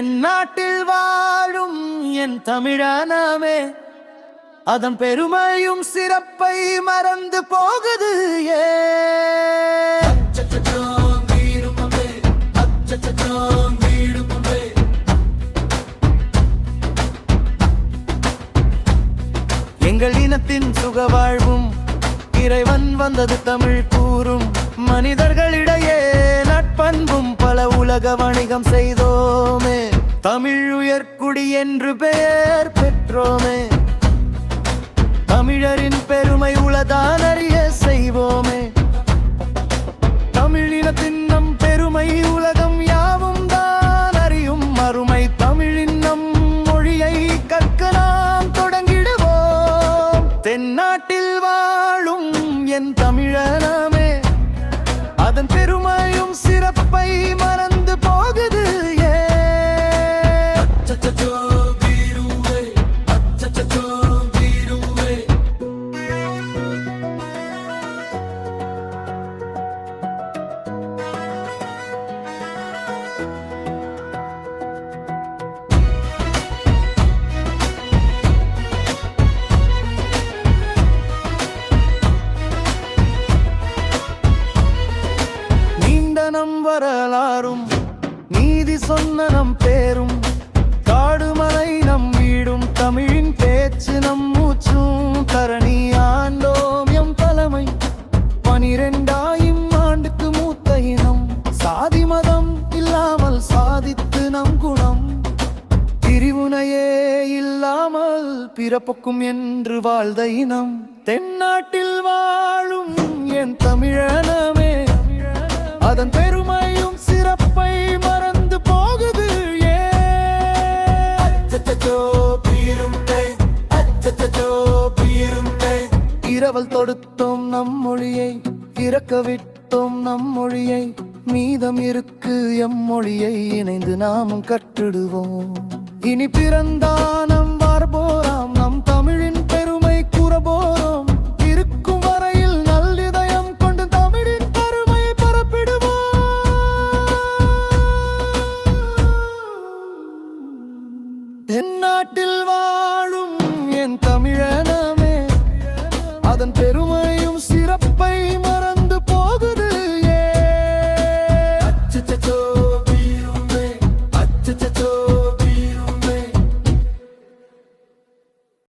தென்னாட்டில் வாழும் என் தமிழனமே அதன் பெருமையும் சிறப்பை மறந்து போகுது ஏ. எங்கள் இனத்தின் சுகவாழ்வும் இறைவன் வந்தது தமிழ் கூறும் மனிதர்களிடையே நட்பண்பும் பல உலக வணிகம் செய்தோமே. தமிழ் உயர்குடி என்று பெயர் பெற்றோமே. தமிழரின் பெருமை உலதான் அறிய செய்வோமே. தமிழினத்தின் நம் பெருமை உலகம் யாவும் தான் அறியும். அருமை தமிழின் நம் மொழியை கற்க நாம் தொடங்கிடுவோம். தென்னாட்டில் வாழும் என் தமிழனாமே. அதன் பெருமையும் சிறப்பை நம் வரலாறும் நீதி சொன்ன நம் பேரும் காடுமலை நம் வீடும் தமிழின் பேச்சு நம் மூச்சும் தரணி ஆண்டோம் எம் தலைமை பனிரெண்டாயிரம் ஆண்டுக்கு மூத்த இனம் சாதி மதம் இல்லாமல் சாதித்து நம் குணம். பிரிவுனையே இல்லாமல் பிறப்புக்கும் என்று வாழ்ந்த இனம் தென்னாட்டில் வாழும் என் தமிழனமே. அதன் பெருமையும் சிறப்பை மறந்து போகுது ஏன் அச்சச்சோ பீரும்பே, இரவல் தொடுத்தோம் நம் மொழியை இறக்க விட்டோம் நம் மொழியை மீதம் இருக்கு எம் மொழியை இணைந்து நாமும் கட்டிடுவோம் இனி பிறந்தான் என் நாட்டில் வாழும் என் தமிழனமே. அதன் பெருமை